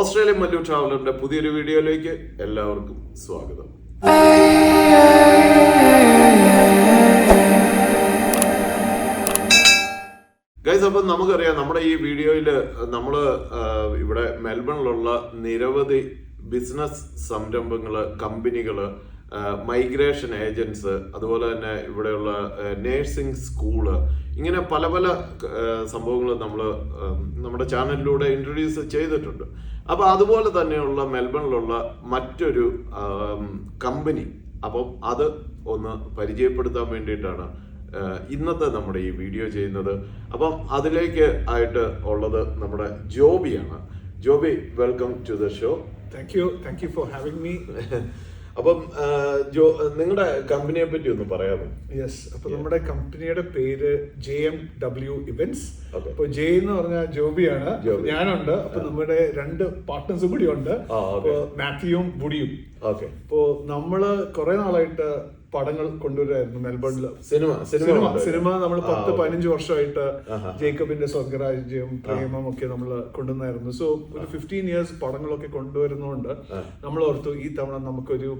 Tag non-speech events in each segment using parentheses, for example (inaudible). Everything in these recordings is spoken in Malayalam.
ഓസ്ട്രേലിയൻ മല്ലു ട്രാവലറിന്റെ പുതിയൊരു വീഡിയോയിലേക്ക് എല്ലാവർക്കും സ്വാഗതം. ഗൈസ് അപ്പം നമുക്കറിയാം നമ്മുടെ ഈ വീഡിയോയിൽ നമ്മൾ ഇവിടെ മെൽബണിലുള്ള നിരവധി ബിസിനസ് സംരംഭങ്ങൾ കമ്പനികൾ മൈഗ്രേഷൻ ഏജൻസ് അതുപോലെ തന്നെ ഇവിടെയുള്ള നേഴ്സിംഗ് സ്കൂൾ ഇങ്ങനെ പല പല സംഭവങ്ങൾ നമ്മൾ നമ്മുടെ ചാനലിലൂടെ ഇൻട്രൊഡ്യൂസ് ചെയ്തിട്ടുണ്ട്. അപ്പോൾ അതുപോലെ തന്നെയുള്ള മെൽബണിലുള്ള മറ്റൊരു കമ്പനി അപ്പം അത് ഒന്ന് പരിചയപ്പെടുത്താൻ വേണ്ടിയിട്ടാണ് ഇന്നത്തെ നമ്മുടെ ഈ വീഡിയോ ചെയ്യുന്നത്. അപ്പം അതിലേക്ക് ആയിട്ട് ഉള്ളത് നമ്മുടെ ജോബിയാണ്. Joby welcome to the show thank you thank you for having me. (laughs) അപ്പം ജോ നിങ്ങളുടെ കമ്പനിയെ പറ്റി ഒന്ന് പറയാമോ? യെസ് അപ്പൊ നമ്മുടെ കമ്പനിയുടെ പേര് ജെ എം ഡബ്ല്യു ഇവന്റ്സ്. അപ്പൊ ജെ എന്ന് പറഞ്ഞാൽ ജോബിയാണ്. ജോബി. ഞാനുണ്ട്. അപ്പൊ നമ്മുടെ രണ്ട് പാർട്ട്നേഴ്സും കൂടി ഉണ്ട് മാത്യുവും ബുഡിയും ഓക്കെ. അപ്പോ നമ്മൾ കുറെ നാളായിട്ട് പടങ്ങൾ കൊണ്ടുവരുമായിരുന്നു മെൽബണിൽ. സിനിമ സിനിമ സിനിമ നമ്മൾ പത്ത്. പതിനഞ്ച് വർഷമായിട്ട്. ജേക്കബിന്റെ സ്വർഗരാജ്യം പ്രേമം ഒക്കെ നമ്മൾ കൊണ്ടുവന്നായിരുന്നു. സോ ഒരു ഫിഫ്റ്റീൻ ഇയേഴ്സ് പടങ്ങളൊക്കെ കൊണ്ടുവരുന്നതുകൊണ്ട്. നമ്മൾ ഓർത്തു ഈ തവണ നമുക്കൊരു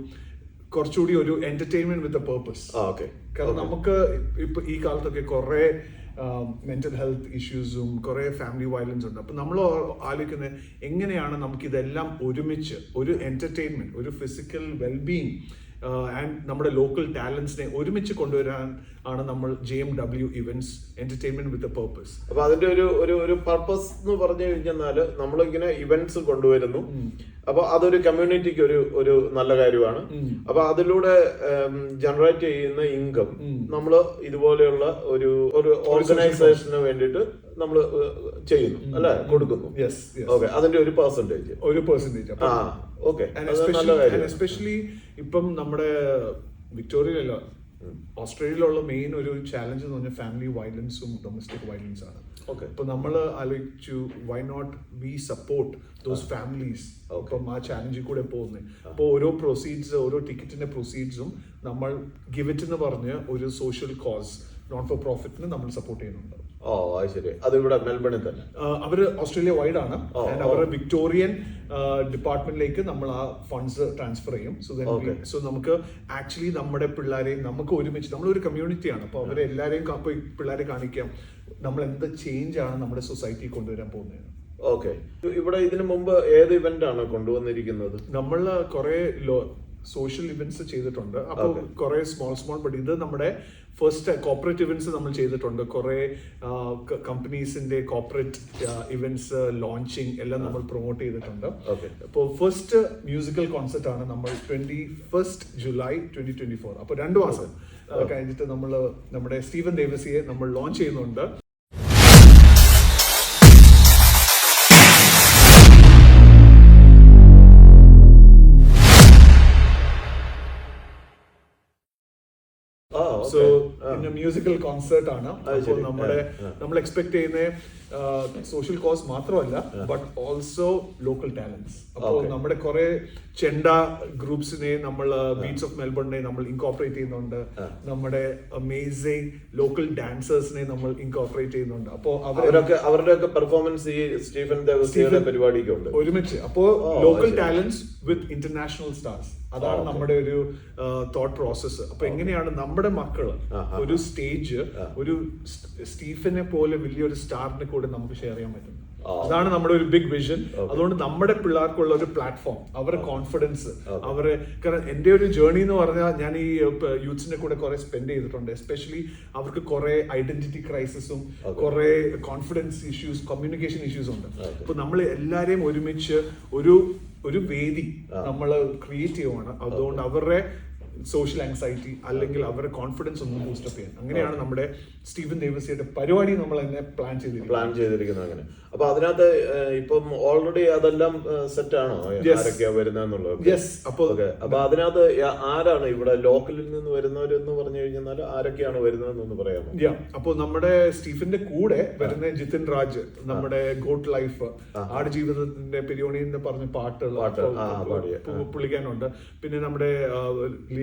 കുറച്ചുകൂടി ഒരു എന്റർടൈൻമെന്റ് വിത്ത് എ പേർപ്പസ് കാരണം നമുക്ക് ഇപ്പൊ ഈ കാലത്തൊക്കെ കുറെ മെന്റൽ ഹെൽത്ത് ഇഷ്യൂസും കുറെ ഫാമിലി വയലൻസ് ഉണ്ട്. അപ്പൊ നമ്മൾ ആലോചിക്കുന്നത് എങ്ങനെയാണ് നമുക്ക് ഇതെല്ലാം ഒരുമിച്ച് ഒരു എന്റർടൈൻമെന്റ് ഒരു ഫിസിക്കൽ വെൽബീങ് ആൻഡ് നമ്മുടെ ലോക്കൽ ടാലൻസിനെ ഒരുമിച്ച് കൊണ്ടുവരാൻ ആണ് നമ്മൾ J M W events entertainment with a purpose അപ്പൊ അതിന്റെ ഒരു ഒരു ഒരു പർപ്പസ് എന്ന് പറഞ്ഞു കഴിഞ്ഞാൽ നമ്മളിങ്ങനെ ഇവന്റ്സ് കൊണ്ടുവരുന്നു. അപ്പൊ അതൊരു കമ്മ്യൂണിറ്റിക്ക് ഒരു ഒരു നല്ല കാര്യമാണ്. അപ്പൊ അതിലൂടെ ജനറേറ്റ് ചെയ്യുന്ന ഇൻകം നമ്മൾ ഇതുപോലെയുള്ള ഒരു ഒരു ഓർഗനൈസേഷന് വേണ്ടിയിട്ട് നമ്മൾ ചെയ്യുന്നു അല്ലെ? കൊടുക്കുന്നു. ഓക്കെ അതിന്റെ ഒരു പെർസെന്റേജ് ഒരു പെർസെന്റേജ് ആ ഓക്കെ ആൻഡ് എസ്പെഷ്യലി ഇപ്പം നമ്മുടെ വിക്ടോറിയയിലല്ല ഓസ്ട്രേലിയയിലുള്ള മെയിൻ ഒരു ചാലഞ്ച് എന്ന് പറഞ്ഞാൽ ഫാമിലി വയലൻസും ഡൊമസ്റ്റിക് വയലൻസ് ആണ്. ഓക്കെ ഇപ്പൊ നമ്മൾ ആലോചിച്ചു why not we support those families അപ്പം ആ ചാലഞ്ചിൽ കൂടെ പോകുന്നത് അപ്പോൾ ഓരോ പ്രൊസീഡ്സ് ഓരോ ടിക്കറ്റിന്റെ പ്രൊസീഡ്സും നമ്മൾ ഗിവിറ്റ് എന്ന് പറഞ്ഞ് ഒരു സോഷ്യൽ കോസ് നോൺ ഫോർ പ്രോഫിറ്റിന് നമ്മൾ സപ്പോർട്ട് ചെയ്യുന്നുണ്ട്. ഓ അത് ശരി അത് ഇവിടെ മെൽബണിൽ തന്നെ. ഓസ്ട്രേലിയ വൈഡ് ആണ് അവരുടെ വിക്ടോറിയൻ ഡിപ്പാർട്ട്മെന്റിലേക്ക് നമ്മൾ ആ ഫണ്ട്സ് ട്രാൻസ്ഫർ ചെയ്യും. സോ. സോ നമുക്ക് ആക്ച്വലി നമ്മുടെ പിള്ളേരെയും നമുക്ക് ഒരുമിച്ച് നമ്മളൊരു കമ്മ്യൂണിറ്റിയാണ് അപ്പോൾ അവരെ എല്ലാവരെയും പിള്ളേരെ കാണിക്കാം. നമ്മൾ എന്ത് ചേഞ്ച് ആണ് നമ്മുടെ സൊസൈറ്റി കൊണ്ടുവരാൻ പോകുന്നത്. ഓക്കെ ഇവിടെ ഇതിനു മുമ്പ് ഏത് ഇവന്റ് ആണ് കൊണ്ടുവന്നിരിക്കുന്നത്? നമ്മൾ കുറെ സോഷ്യൽ ഇവന്റ്സ് ചെയ്തിട്ടുണ്ട്. അപ്പോൾ കുറെ സ്മോൾ സ്മോൾ ബട്ട് ഇത് നമ്മുടെ ഫസ്റ്റ് കോപ്പറേറ്റ് ഇവൻസ് നമ്മൾ ചെയ്തിട്ടുണ്ട്. കുറേ കമ്പനീസിന്റെ കോപ്പറേറ്റ് ഇവന്റ്സ് ലോഞ്ചിങ് എല്ലാം നമ്മൾ പ്രൊമോട്ട് ചെയ്തിട്ടുണ്ട്. അപ്പോൾ ഫസ്റ്റ് മ്യൂസിക്കൽ കോൺസെർട്ട് ആണ് നമ്മൾ twenty first July twenty twenty four അപ്പോൾ രണ്ട് മാസം കഴിഞ്ഞിട്ട് നമ്മൾ നമ്മുടെ സ്റ്റീവൻ ദേവസിയെ നമ്മൾ ലോഞ്ച് ചെയ്യുന്നുണ്ട്. ഓക്കെ മ്യൂസിക്കൽ കോൺസേർട്ട് ആണ്. അപ്പോൾ നമ്മുടെ. നമ്മൾ എക്സ്പെക്ട് ചെയ്യുന്ന സോഷ്യൽ കോസ് മാത്രമല്ല ബട്ട് ഓൾസോ ലോക്കൽ ടാലൻസ് അപ്പോൾ നമ്മുടെ കുറെ ചെണ്ട ഗ്രൂപ്പ്സിനെ നമ്മൾ ബീറ്റ്സ് ഓഫ് മെൽബണിനെ നമ്മൾ ഇൻകോപ്പറേറ്റ് ചെയ്യുന്നുണ്ട്. നമ്മുടെ അമേസിങ് ലോക്കൽ ഡാൻസേഴ്സിനെ നമ്മൾ ഇൻകോപ്പറേറ്റ് ചെയ്യുന്നുണ്ട്. അപ്പോൾ അവരൊക്കെ അവരൊക്കെ അവരുടെയൊക്കെ പെർഫോമൻസ് ഈ സ്റ്റീഫൻ പരിപാടിക്കുണ്ട് ഒരുമിച്ച്. അപ്പോൾ local. Talents with international stars അതാണ് നമ്മുടെ ഒരു തോട്ട് പ്രോസസ്സ് അപ്പൊ എങ്ങനെയാണ് നമ്മുടെ ആ, ഒരു സ്റ്റേജ് ഒരു സ്റ്റീഫനെ പോലെ വലിയൊരു സ്റ്റാറിനെ കൂടെ നമുക്ക് ഷെയർ ചെയ്യാൻ പറ്റും. അതാണ് നമ്മുടെ ഒരു ബിഗ് വിഷൻ അതുകൊണ്ട് നമ്മുടെ പിള്ളേർക്കുള്ള ഒരു പ്ലാറ്റ്ഫോം അവരുടെ കോൺഫിഡൻസ് അവരെ കാരണം എന്റെ ഒരു ജേർണി എന്ന് പറഞ്ഞാൽ ഞാൻ ഈ യൂത്ത്സിന്റെ കൂടെ കുറെ സ്പെൻഡ് ചെയ്തിട്ടുണ്ട്. എസ്പെഷ്യലി അവർക്ക് കുറെ ഐഡന്റിറ്റി ക്രൈസിസും കുറെ കോൺഫിഡൻസ് ഇഷ്യൂസ് കമ്മ്യൂണിക്കേഷൻ ഇഷ്യൂസ് ഉണ്ട്. അപ്പൊ നമ്മൾ എല്ലാരെയും ഒരുമിച്ച് ഒരു ഒരു വേദി നമ്മൾ ക്രിയേറ്റ് ചെയ്യുവാണ് അതുകൊണ്ട് അവരുടെ സോഷ്യൽ ആങ്സൈറ്റി അല്ലെങ്കിൽ അവരുടെ കോൺഫിഡൻസ് ഒന്ന് ബൂസ്റ്റപ്പ് ചെയ്യാൻ. അങ്ങനെയാണ് നമ്മുടെ സ്റ്റീഫൻ ദേവസിയുടെ പരിപാടി നമ്മൾ തന്നെ പ്ലാൻ ചെയ്തിരിക്കുന്നത്. പ്ലാൻ ചെയ്തിരിക്കുന്നത് അങ്ങനെ. അപ്പൊ അതിനകത്ത് ഇപ്പം ഓൾറെഡി അതെല്ലാം സെറ്റ് ആണോ? വരുന്നത് ആരൊക്കെയാ യെസ് ഓക്കെ അപ്പൊ അതിനകത്ത് ആരാണ് ഇവിടെ ലോക്കലിൽ നിന്ന് വരുന്നവരെന്ന് പറഞ്ഞു കഴിഞ്ഞാൽ ആരൊക്കെയാണ് വരുന്നതെന്നൊന്ന് പറയാമോ? യാ അപ്പോൾ നമ്മുടെ സ്റ്റീഫന്റെ കൂടെ വരുന്ന ജിതിൻ രാജ് നമ്മുടെ ഗോട്ട് ലൈഫ് ആട് ജീവിതത്തിന്റെ പെരിയോണി എന്ന് പറഞ്ഞ പാട്ടുകൾ പുള്ളിക്കാനുണ്ട്. പിന്നെ നമ്മുടെ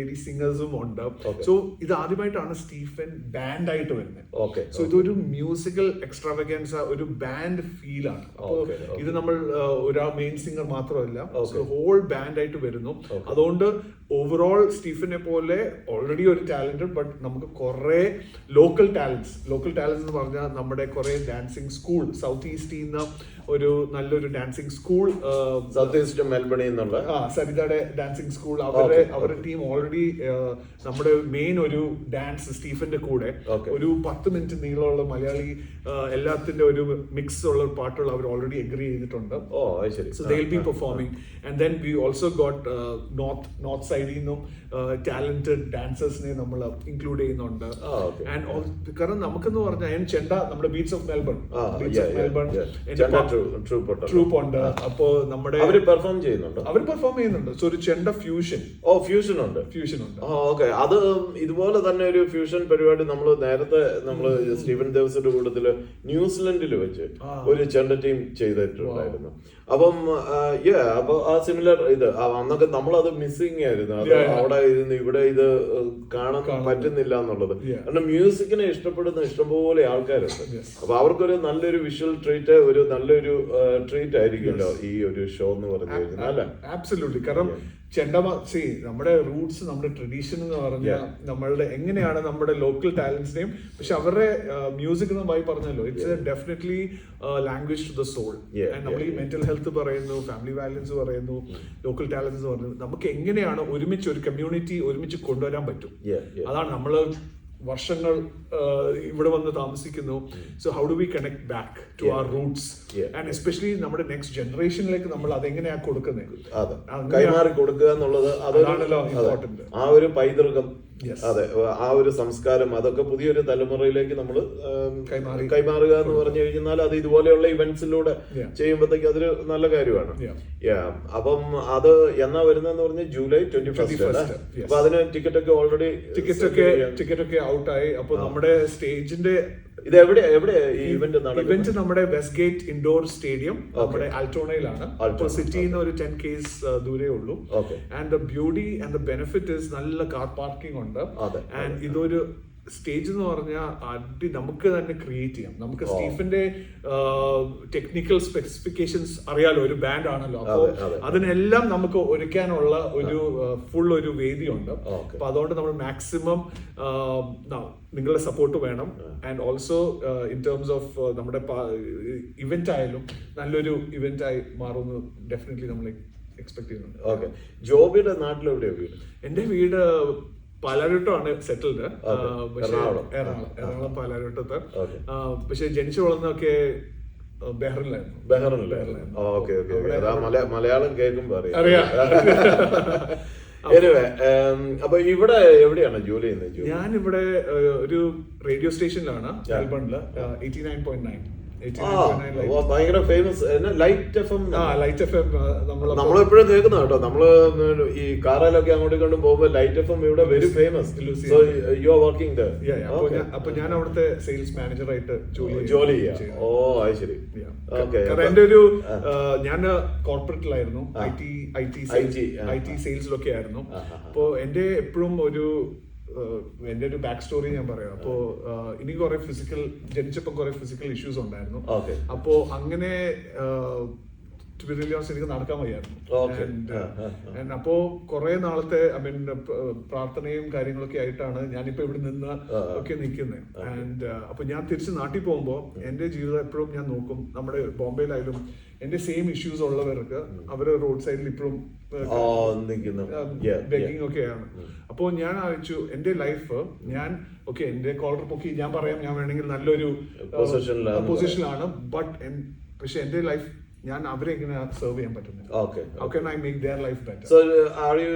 ലേഡി സിംഗേഴ്സും ഉണ്ട്. സോ ഇത് ആദ്യമായിട്ടാണ് സ്റ്റീഫൻ ബാൻഡ് ആയിട്ട് വരുന്നത്. ഓക്കെ സോ ഇതൊരു മ്യൂസിക്കൽ എക്സ്ട്രാവഗൻസ ഒരു ബാൻഡ് ഫീൽ ആണ്. അപ്പോൾ. ഇത് നമ്മൾ ഒരാ മെയിൻ സിംഗർ മാത്രമല്ല ഹോൾ ബാൻഡ് ആയിട്ട് വരുന്നു. അതുകൊണ്ട് ഓവറോൾ സ്റ്റീഫനെ പോലെ ഓൾറെഡി ഒരു ടാലന്റഡ് ബട്ട് നമുക്ക് കുറേ ലോക്കൽ ടാലൻസ് ലോക്കൽ ടാലൻസ് എന്ന് പറഞ്ഞാൽ നമ്മുടെ കുറെ ഡാൻസിങ് സ്കൂൾ സൗത്ത് ഈസ്റ്റിൽ നിന്ന് ഒരു നല്ലൊരു ഡാൻസിങ് സ്കൂൾ സൗത്ത് ഈസ്റ്റ് മെൽബണിൽ നിന്നുള്ള ആ സരിതയുടെ ഡാൻസിങ് സ്കൂൾ അവരുടെ അവരുടെ ടീം ഓൾറെഡി നമ്മുടെ മെയിൻ ഒരു ഡാൻസ് സ്റ്റീഫന്റെ കൂടെ. ഒരു പത്ത് മിനിറ്റ് നീളമുള്ള മലയാളി എല്ലാത്തിന്റെ ഒരു മിക്സ് ഉള്ള പാട്ടുകൾ അവർ ഓൾറെഡി എഗ്രി ചെയ്തിട്ടുണ്ട്. ഓ ശരി. So they be performing, and then we also got north north north side നിന്നും ടാലന്റഡ് ഡാൻസേഴ്സിനെ നമ്മൾ ഇൻക്ലൂഡ് ചെയ്യുന്നുണ്ട്. ആൻഡ് കാരണം നമുക്കെന്ന് പറഞ്ഞാൽ ഞാൻ ചെണ്ട നമ്മുടെ beach of Melbourne of. Troupe ഉണ്ട് അപ്പോ നമ്മുടെ അവർ പെർഫോം ചെയ്യുന്നുണ്ട്? അവർ പെർഫോം ചെയ്യുന്നുണ്ട്. സോ ഒരു ചെണ്ട ഫ്യൂഷൻ ഓ ഫ്യൂഷൻ ഉണ്ട്. ഫ്യൂഷൻ ഉണ്ട്. ഓക്കെ അത് ഇതുപോലെ തന്നെ ഒരു ഫ്യൂഷൻ പരിപാടി നമ്മൾ നേരത്തെ നമ്മൾ സ്റ്റീവൻ ദേവസിന്റെ കൂട്ടത്തിൽ ന്യൂസിലൻഡിൽ വെച്ച് ഒരു ചെണ്ട ടീം ചെയ്തിട്ടുണ്ടായിരുന്നു. അപ്പം അപ്പൊ ആ സിമിലർ ഇത് അന്നൊക്കെ നമ്മളത് മിസ്സിങ് ആയിരുന്നു. അത് Yeah, yeah. അവിടെ ഇരുന്ന് ഇവിടെ ഇത് കാണാൻ പറ്റുന്നില്ല എന്നുള്ളത്. കാരണം മ്യൂസിക്കിനെ ഇഷ്ടപ്പെടുന്ന ഇഷ്ടംപോലെ ആൾക്കാരുണ്ട്. അപ്പൊ അവർക്കൊരു നല്ലൊരു വിഷ്വൽ ട്രീറ്റ് ഒരു നല്ലൊരു ട്രീറ്റ് ആയിരിക്കുമല്ലോ ഈ ഒരു ഷോ എന്ന് പറഞ്ഞു കഴിഞ്ഞാൽ അല്ലെ ആബ്സല്യൂട്ട്ലി കാരണം ചെണ്ട സി നമ്മുടെ റൂട്ട്സ് നമ്മുടെ ട്രഡീഷൻ എന്ന് പറഞ്ഞാൽ നമ്മളുടെ എങ്ങനെയാണ് നമ്മുടെ ലോക്കൽ ടാലൻസിനെയും പക്ഷെ അവരുടെ മ്യൂസിക് എന്ന് പോയി പറഞ്ഞല്ലോ it's definitely language to the soul നമ്മൾ ഈ മെന്റൽ ഹെൽത്ത് പറയുന്നു ഫാമിലി വാലൻസ് പറയുന്നു ലോക്കൽ ടാലൻസ് പറയുന്നു. നമുക്ക് എങ്ങനെയാണ് ഒരുമിച്ച് ഒരു കമ്മ്യൂണിറ്റി ഒരുമിച്ച് കൊണ്ടുവരാൻ പറ്റും. അതാണ് നമ്മൾ വർഷങ്ങൾ ഇവിടെ വന്ന് താമസിക്കുന്നു. So how do we connect back to. Our roots and especially നമ്മുടെ നെക്സ്റ്റ് ജനറേഷനിലേക്ക് നമ്മൾ അതെങ്ങനെയാ കൊടുക്കുന്നത് കൈമാറി കൊടുക്കുക എന്നുള്ളത് അതാണല്ലോ ഇമ്പോർട്ടന്റ് ആ ഒരു പൈതൃകം. അതെ. ആ ഒരു സംസ്കാരം അതൊക്കെ പുതിയൊരു തലമുറയിലേക്ക് നമ്മൾ കൈമാറി. കൈമാറുക എന്ന് പറഞ്ഞു കഴിഞ്ഞാൽ അത് ഇതുപോലെയുള്ള ഇവന്റ്സിലൂടെ. ചെയ്യുമ്പോഴത്തേക്ക് അതൊരു നല്ല കാര്യമാണ്. അപ്പം അത് എന്നാ വരുന്നതെന്ന് പറഞ്ഞ ജൂലൈ ട്വന്റി ഫസ്റ്റ് 21st, അപ്പൊ അതിന് ടിക്കറ്റ് ഒക്കെ ഓൾറെഡി ടിക്കറ്റ് ഒക്കെ ടിക്കറ്റ് ഒക്കെ ഔട്ടായി അപ്പൊ നമ്മുടെ സ്റ്റേജിന്റെ ഇത് എവിടെ എവിടെ ഇവന്റ് ഇവന്റ് നമ്മുടെ വെസ്റ്റ് ഗേറ്റ് ഇൻഡോർ സ്റ്റേഡിയം നമ്മുടെ അൽട്രോണയിലാണ് സിറ്റിയിൽ നിന്ന് ഒരു ടെൻ കേസ് ദൂരേ ഉള്ളൂ. And the beauty and the benefit is നല്ല കാർ പാർക്കിംഗ് ഉണ്ട്. ആൻഡ് ഇതൊരു സ്റ്റേജ് എന്ന് പറഞ്ഞാൽ അടി നമുക്ക് തന്നെ ക്രിയേറ്റ് ചെയ്യാം. നമുക്ക് സ്റ്റീഫന്റെ ടെക്നിക്കൽ സ്പെസിഫിക്കേഷൻസ് അറിയാലോ ഒരു ബാൻഡ് ആണല്ലോ. അപ്പോൾ അതെ, അതെ. അതിനെല്ലാം നമുക്ക് ഒരുക്കാനുള്ള ഒരു ഫുൾ ഒരു വേദിയുണ്ട്. അപ്പൊ അതുകൊണ്ട് നമ്മൾ മാക്സിമം നിങ്ങളുടെ സപ്പോർട്ട് വേണം. And also in terms of നമ്മുടെ ഇവന്റ് ആയാലും നല്ലൊരു ഇവന്റ് ആയി മാറുമെന്ന് ഡെഫിനറ്റ്ലി നമ്മൾ എക്സ്പെക്ട് ചെയ്യുന്നുണ്ട്. ഓക്കെ ജോബിയുടെ നാട്ടിലെവിടെയാണ് വീട്? എന്റെ വീട് പാലാരിവട്ടമാണ് സെറ്റിൽഡ്. എറണാകുളം. എറണാകുളം. ആ, പക്ഷെ ജനിച്ചു വളർന്നൊക്കെ. ഓക്കെ ഓക്കെ മലയാളം കേൾക്കുമ്പോ അറിയാം അറിയാം. (laughs) എനിവേ അപ്പൊ ഇവിടെ എവിടെയാണ് ജോലി ചെയ്യുന്നത് ഞാൻ ഇവിടെ ഒരു റേഡിയോ സ്റ്റേഷനിലാണ് മെൽബണിൽ എയ്റ്റി നയൻ പോയിന്റ് നയൻ ഭയങ്കര famous light F M light F M നമ്മൾ എപ്പോഴും കേൾക്കുന്ന കേട്ടോ നമ്മൾ ഈ കാറിലൊക്കെ അങ്ങോട്ടും ഇങ്ങോട്ടും പോകുമ്പോ ലൈറ്റ് എഫ് എം ഇവിടെ very famous so you are working അപ്പൊ ഞാൻ അവിടുത്തെ സെയിൽസ് മാനേജർ ആയിട്ട് ജോലി ചെയ്യുന്നു. ചെയ്യാം ഓ അത് ശരി. കാരണം എന്റെ ഒരു ഞാൻ കോർപ്പറേറ്റിലായിരുന്നു I T I T IT, I T സെയിൽസിലൊക്കെ ആയിരുന്നു. അപ്പോൾ എന്റെ എപ്പോഴും ഒരു എന്റെ ഒരു ബാക്ക് സ്റ്റോറി ഞാൻ പറയാം. അപ്പോ ആ, എനിക്ക് കുറെ ഫിസിക്കൽ ജനിച്ചപ്പോ കുറെ ഫിസിക്കൽ ഇഷ്യൂസ് ഉണ്ടായിരുന്നു. ഓക്കെ അപ്പോ അങ്ങനെ ടു ബി എനിക്ക് നടക്കാൻ വയ്യായിരുന്നു. അപ്പോ കുറെ നാളത്തെ ഐ മീൻ പ്രാർത്ഥനയും കാര്യങ്ങളൊക്കെ ആയിട്ടാണ് ഞാനിപ്പോ ഇവിടെ നിന്ന്. ഒക്കെ നിൽക്കുന്നത് ആൻഡ് അപ്പൊ ഞാൻ തിരിച്ച് നാട്ടിൽ പോകുമ്പോൾ എന്റെ ജീവിതം എപ്പോഴും ഞാൻ നോക്കും. നമ്മുടെ ബോംബെയിലായാലും എന്റെ സെയിം ഇഷ്യൂസ് ഉള്ളവർക്ക് അവർ റോഡ് സൈഡിൽ ഇപ്പോഴും. ബെഗിങ് ഒക്കെയാണ് അപ്പോൾ ഞാൻ ആലോചിച്ചു എന്റെ ലൈഫ് ഞാൻ ഓക്കെ എന്റെ കോളർ പൊക്കി ഞാൻ പറയാം ഞാൻ വേണമെങ്കിൽ നല്ലൊരു പൊസിഷനിലാണ് ബട്ട് പക്ഷെ എന്റെ ലൈഫ് ഞാൻ അവരെ എങ്ങനെ സെർവ് ചെയ്യാൻ പറ്റുന്നില്ല. Okay how can I make their life better so are you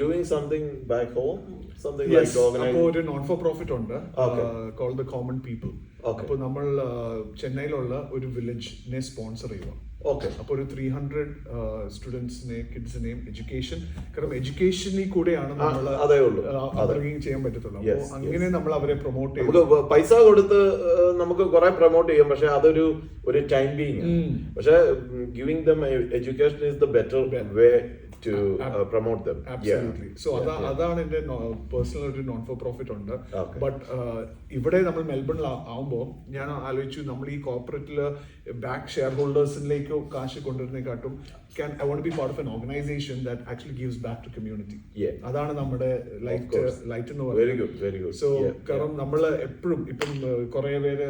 doing something back home something like അപ്പോൾ ഒരു നോൺ ഫോർ പ്രോഫിറ്റ് ഉണ്ട്. Call the common people. അപ്പോൾ നമ്മൾ ആ, ചെന്നൈയിലുള്ള ഒരു വില്ലേജിനെ സ്പോൺസർ ചെയ്യുക Okay. അപ്പോൾ ഒരു ത്രീ ഹൺഡ്രഡ് സ്റ്റുഡൻസിനെ കിഡ്സിനെയും എഡ്യൂക്കേഷൻ കാരണം എഡ്യൂക്കേഷനിൽ കൂടെയാണ് നമ്മൾ അതേ ഉള്ളൂ. ചെയ്യാൻ പറ്റത്തുള്ളൂ. അപ്പോൾ അങ്ങനെ നമ്മൾ അവരെ പ്രൊമോട്ട് ചെയ്യും പൈസ കൊടുത്ത് നമുക്ക് കുറെ പ്രൊമോട്ട് ചെയ്യാം. പക്ഷെ അതൊരു ഒരു ടൈം ബീങ്. പക്ഷെ giving them education is the better way to promote them absolutely so അതാ അതാണ് എന്റെ പേഴ്സണൽ ഒരു നോൺ ഫോർ പ്രോഫിറ്റ് ഉണ്ട് ബട്ട് ഇവിടെ നമ്മൾ മെൽബണിൽ ആവുമ്പോൾ ഞാൻ ആലോചിച്ചു നമ്മൾ ഈ കോർപ്പറേറ്റിൽ ബാക്ക് ഷെയർ ഹോൾഡേഴ്സിലേക്ക് കാശ് കൊണ്ടുവരുന്നേക്കാട്ടും can I want be part of an organization that actually gives back to community അതാണ് നമ്മുടെ ലൈറ്റ് ലൈറ്റ് എന്ന് പറയുന്നത്. സോ കാരണം നമ്മൾ എപ്പോഴും ഇപ്പം കുറേ പേര്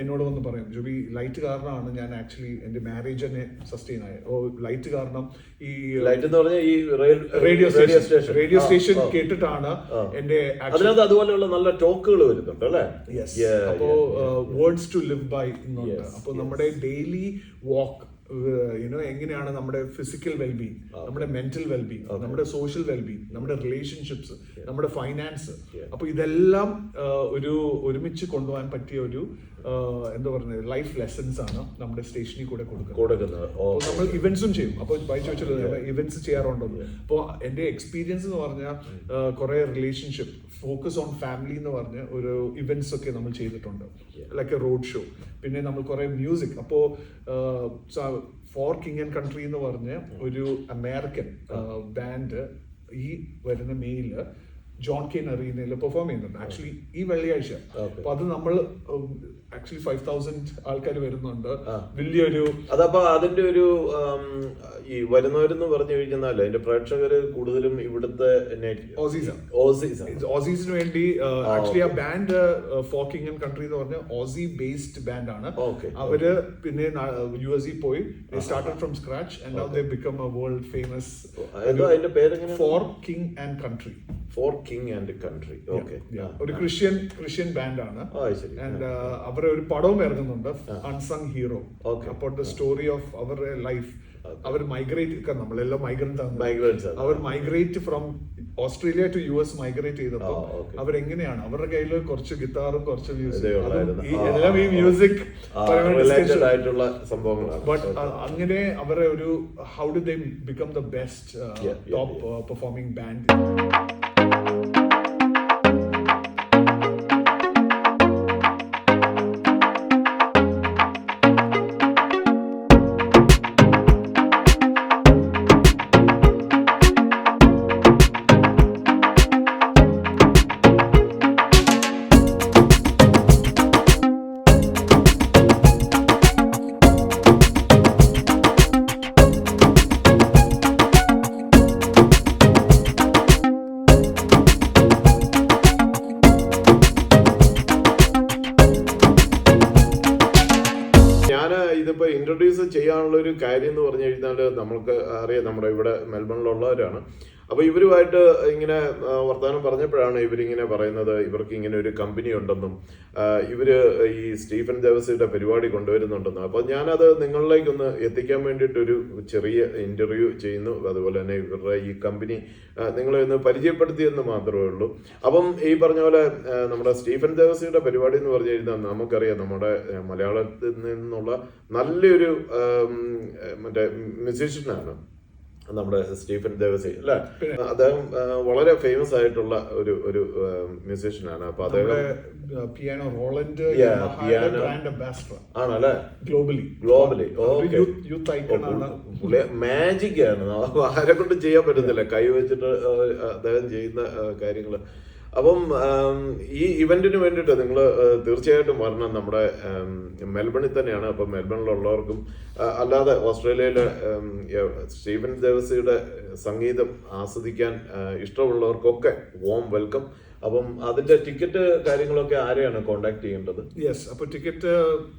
എന്നോട് വന്ന് പറയും ജുബി ലൈറ്റ് കാരണമാണ് ഞാൻ ആക്ച്വലി എന്റെ മാരേജ് തന്നെ സസ്റ്റെയിൻ ആയത്. ഓ ലൈറ്റ് കാരണം ഈ ലൈറ്റ് എന്ന് പറഞ്ഞാൽ ഈ റേഡിയോ സ്റ്റേഷൻ റേഡിയോ സ്റ്റേഷൻ കേട്ടിട്ടാണ് എന്റെ അതിനകത്ത് അതുപോലെയുള്ള നല്ല ടോക്കുകൾ വരുന്നുണ്ട് അല്ലേ? അപ്പോ വേർഡ്സ് ടു ലിവ് ബൈ എന്നുണ്ട്. അപ്പോൾ അപ്പോ നമ്മുടെ ഡെയിലി വാക്ക് യുനോ എങ്ങനെയാണ് നമ്മുടെ ഫിസിക്കൽ വെൽബീങ് നമ്മുടെ മെന്റൽ വെൽബീങ് നമ്മുടെ സോഷ്യൽ വെൽബീങ് നമ്മുടെ റിലേഷൻഷിപ്സ് നമ്മുടെ ഫൈനാൻസ് അപ്പൊ ഇതെല്ലാം ഒരു ഒരുമിച്ച് കൊണ്ടുപോകാൻ പറ്റിയ ഒരു എന്താ പറയുന്നത് ലൈഫ് ലെസൺസ് ആണ് നമ്മുടെ സ്റ്റേഷനിൽ കൂടെ കൊടുക്കുന്നത്. നമ്മൾ ഇവന്റ്സും ചെയ്യും. അപ്പോൾ ബൈ ചോദിച്ചത് ഇവന്റ്സ് ചെയ്യാറുണ്ടോ അപ്പോൾ എന്റെ എക്സ്പീരിയൻസ് എന്ന് പറഞ്ഞാൽ കുറെ റിലേഷൻഷിപ്പ് ഫോക്കസ് ഓൺ ഫാമിലി എന്ന് പറഞ്ഞ ഒരു ഇവന്റ്സ് ഒക്കെ നമ്മൾ ചെയ്തിട്ടുണ്ട്. ലൈക്ക് എ റോഡ് ഷോ പിന്നെ നമ്മൾ കുറെ മ്യൂസിക് അപ്പോൾ ഫോർ കിങ് ആൻഡ് കൺട്രി എന്ന് പറഞ്ഞ ഒരു അമേരിക്കൻ ബാൻഡ് ഈ വരുന്ന മെയിൽ ജോൺ കെയിൻ അറീനയിൽ പെർഫോം ചെയ്യുന്നുണ്ട്. ആക്ച്വലി ഈ വെള്ളിയാഴ്ച. അപ്പൊ അത് നമ്മൾ ആക്ച്വലി ഫൈവ് തൗസൻഡ് ആൾക്കാർ വരുന്നുണ്ട്. വലിയൊരു അതപ്പോ അതിന്റെ ഒരു ഈ വരുന്നവരെന്ന് പറഞ്ഞു കഴിഞ്ഞാൽ അതിന്റെ പ്രേക്ഷകര് കൂടുതലും ഇവിടുത്തെ ഓസീസ് ഓസീസ് ഓസീസിന് വേണ്ടി ആക്ച്വലി ആ ബാൻഡ് ഫോക്കിംഗ് ആൻഡ് കൺട്രി എന്ന് പറഞ്ഞ ഓസി ബേസ്ഡ് ബാൻഡ് ആണ് അവർ പിന്നെ യു എസ് പോയി. Started from scratch and they become a world famous for King and Country for King and Country okay ഒരു ക്രിസ്ത്യൻ ക്രിസ്ത്യൻ ബാൻഡാണ് ആൻഡ് അവരെ ഒരു പടവും ഇറങ്ങുന്നുണ്ട്. അൺസങ് ഹീറോ ഓക്കെ അപ്പോൾ ദ സ്റ്റോറി ഓഫ് അവർ ലൈഫ് അവർ മൈഗ്രേറ്റ് നമ്മളെല്ലാം മൈഗ്രന്റ് ആണ്. അവർ migrate from Australia to U S migrate ചെയ്തപ്പോൾ okay. അവരെങ്ങനെയാണ്? അവരുടെ കയ്യിൽ കുറച്ച് ഗിത്താറും കുറച്ച് മ്യൂസിക് ഉള്ളായിരുന്നു. ആ, എല്ലാം ഈ ആ, മ്യൂസിക് റിലേറ്റഡ് ആയിട്ടുള്ള സംഭവങ്ങളാണ്. ബട്ട് അങ്ങനെ അവരെ ഒരു how do they become the best top performing band ചെയ്യാനുള്ള ഒരു കാര്യം എന്ന് പറഞ്ഞു കഴിഞ്ഞാൽ നമ്മൾക്ക് അറിയാം നമ്മുടെ ഇവിടെ മെൽബണിലുള്ളവരാണ്. അപ്പൊ ഇവരുമായിട്ട് ഇങ്ങനെ വർത്തമാനം പറഞ്ഞപ്പോഴാണ് ഇവരിങ്ങനെ പറയുന്നത് ഇവർക്ക് ഇങ്ങനെ ഒരു കമ്പനി ഉണ്ടെന്നും ഇവർ ഈ സ്റ്റീഫൻ ദേവസിയുടെ പരിപാടി കൊണ്ടുവരുന്നുണ്ടെന്നും. അപ്പൊ ഞാനത് നിങ്ങളിലേക്കൊന്ന് എത്തിക്കാൻ വേണ്ടിയിട്ടൊരു ചെറിയ ഇന്റർവ്യൂ ചെയ്യുന്നു. അതുപോലെ തന്നെ ഇവരുടെ ഈ കമ്പനി നിങ്ങളെ ഒന്ന് പരിചയപ്പെടുത്തിയെന്ന് മാത്രമേ ഉള്ളൂ. അപ്പം ഈ പറഞ്ഞ പോലെ നമ്മുടെ സ്റ്റീഫൻ ദേവസിയുടെ പരിപാടി എന്ന് പറഞ്ഞു കഴിഞ്ഞാൽ നമുക്കറിയാം നമ്മുടെ മലയാളത്തിൽ നിന്നുള്ള നല്ലൊരു മറ്റേ മ്യൂസീഷ്യനാണ് നമ്മുടെ സ്റ്റീഫൻ ദേവസി അല്ലെ? അദ്ദേഹം വളരെ ഫേമസ് ആയിട്ടുള്ള ഒരു ഒരു മ്യൂസീഷ്യനാണ് അപ്പൊ അദ്ദേഹം പിയാനോ റോളൻഡ് ആണല്ലേ? Globally globally okay youth magic ആണ്. ആരെ കൊണ്ട് ചെയ്യാൻ പറ്റുന്നില്ല കൈ വെച്ചിട്ട് അദ്ദേഹം ചെയ്യുന്ന കാര്യങ്ങൾ അപ്പം ഈ ഇവന്റിന് വേണ്ടിയിട്ട് നിങ്ങൾ തീർച്ചയായിട്ടും വരണം. നമ്മുടെ മെൽബണിൽ തന്നെയാണ്. അപ്പം മെൽബണിലുള്ളവർക്കും അല്ലാതെ ഓസ്ട്രേലിയയിലെ സ്റ്റീവൻ ദേവസിയുടെ സംഗീതം ആസ്വദിക്കാൻ ഇഷ്ടമുള്ളവർക്കൊക്കെ വോം വെൽക്കം അപ്പം അതിന്റെ ടിക്കറ്റ് കാര്യങ്ങളൊക്കെ ആരെയാണ് കോണ്ടാക്ട് ചെയ്യേണ്ടത്? യെസ് അപ്പൊ ടിക്കറ്റ്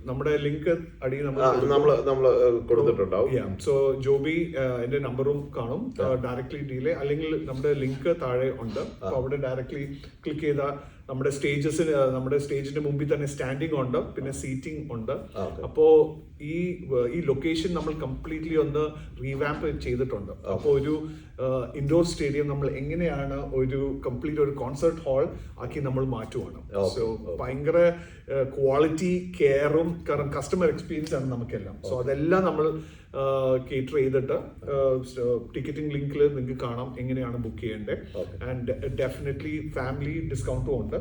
നമ്മുടെ ലിങ്ക് അടി നമ്മൾ നമ്മൾ കൊടുത്തിട്ടുണ്ടാവും. സോ ജോബി എന്റെ നമ്പറും കാണും. ഡയറക്ട്ലി ഡീലേ അല്ലെങ്കിൽ നമ്മുടെ ലിങ്ക് താഴെ ഉണ്ട്. അവിടെ ഡയറക്ട്ലി ക്ലിക്ക് ചെയ്താൽ നമ്മുടെ സ്റ്റേജസിന് നമ്മുടെ സ്റ്റേജിന്റെ മുമ്പിൽ തന്നെ സ്റ്റാൻഡിങ് ഉണ്ട് പിന്നെ സീറ്റിംഗ് ഉണ്ട്. അപ്പോ ഈ ഈ ലൊക്കേഷൻ നമ്മൾ കംപ്ലീറ്റ്ലി ഒന്ന് റീവാമ്പ് ചെയ്തിട്ടുണ്ട്. അപ്പോൾ ഒരു ഇൻഡോർ സ്റ്റേഡിയം നമ്മൾ എങ്ങനെയാണ് ഒരു കംപ്ലീറ്റ് ഒരു കോൺസെർട്ട് ഹാൾ ആക്കി നമ്മൾ മാറ്റുവാണ്. സോ ഭയങ്കര ക്വാളിറ്റി കെയറും കാരണം കസ്റ്റമർ എക്സ്പീരിയൻസ് ആണ് നമുക്കെല്ലാം. സോ അതെല്ലാം നമ്മൾ കേറ്റർ ചെയ്തിട്ട് ടിക്കറ്റിംഗ് ലിങ്കിൽ നിങ്ങൾക്ക് കാണാം എങ്ങനെയാണ് ബുക്ക് ചെയ്യേണ്ടത്. ആൻഡ് ഡെഫിനറ്റ്ലി ഫാമിലി ഡിസ്കൗണ്ടും ഉണ്ട്.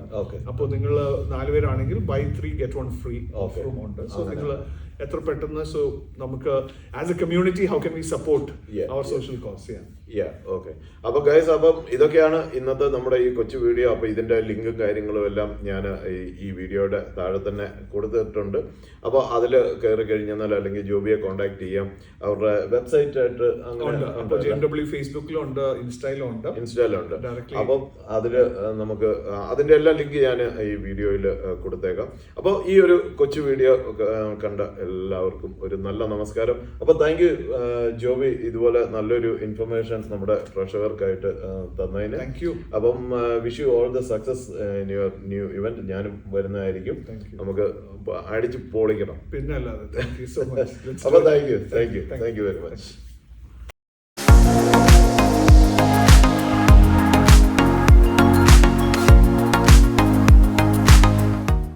അപ്പോൾ നിങ്ങൾ നാലുപേരാണെങ്കിൽ buy three get one free. ഓഫറും ഉണ്ട്. സോ നിങ്ങൾ എത്ര പെട്ടെന്ന് സോ നമുക്ക് as a community how can we support our social cause ചെയ്യാം ഓക്കെ അപ്പൊ ഗൈസ് അപ്പം ഇതൊക്കെയാണ് ഇന്നത്തെ നമ്മുടെ ഈ കൊച്ചു വീഡിയോ അപ്പൊ ഇതിന്റെ ലിങ്കും കാര്യങ്ങളും എല്ലാം ഞാൻ ഈ വീഡിയോയുടെ താഴെ തന്നെ കൊടുത്തിട്ടുണ്ട്. അപ്പോൾ അതിൽ കയറി കഴിഞ്ഞാൽ അല്ലെങ്കിൽ ജോബിയെ കോൺടാക്ട് ചെയ്യാം. അവരുടെ വെബ്സൈറ്റ് ആയിട്ട് അങ്ങനെ ഇൻസ്റ്റയിലുണ്ട്. ഇൻസ്റ്റയിലുണ്ട് അപ്പം അതിൽ നമുക്ക് അതിന്റെ അതിന്റെ എല്ലാ ലിങ്ക് ഞാൻ ഈ വീഡിയോയിൽ കൊടുത്തേക്കാം. അപ്പോൾ ഈ ഒരു കൊച്ചു വീഡിയോ കണ്ട എല്ലാവർക്കും ഒരു നല്ല നമസ്കാരം. അപ്പോൾ താങ്ക് യു ജോബി ഇതുപോലെ നല്ലൊരു ഇൻഫർമേഷൻസ് നമ്മുടെ പ്രേക്ഷകർക്കായിട്ട് ആ, തന്നതിന്. താങ്ക് യു അപ്പം wish you all the success in your new event ഞാനും വരുന്നതായിരിക്കും. നമുക്ക് അടിച്ച് പൊളിക്കണം. പിന്നെ അല്ലാതെ താങ്ക് യു സോ മച്ച് അപ്പോൾ thank you thank you thank you very much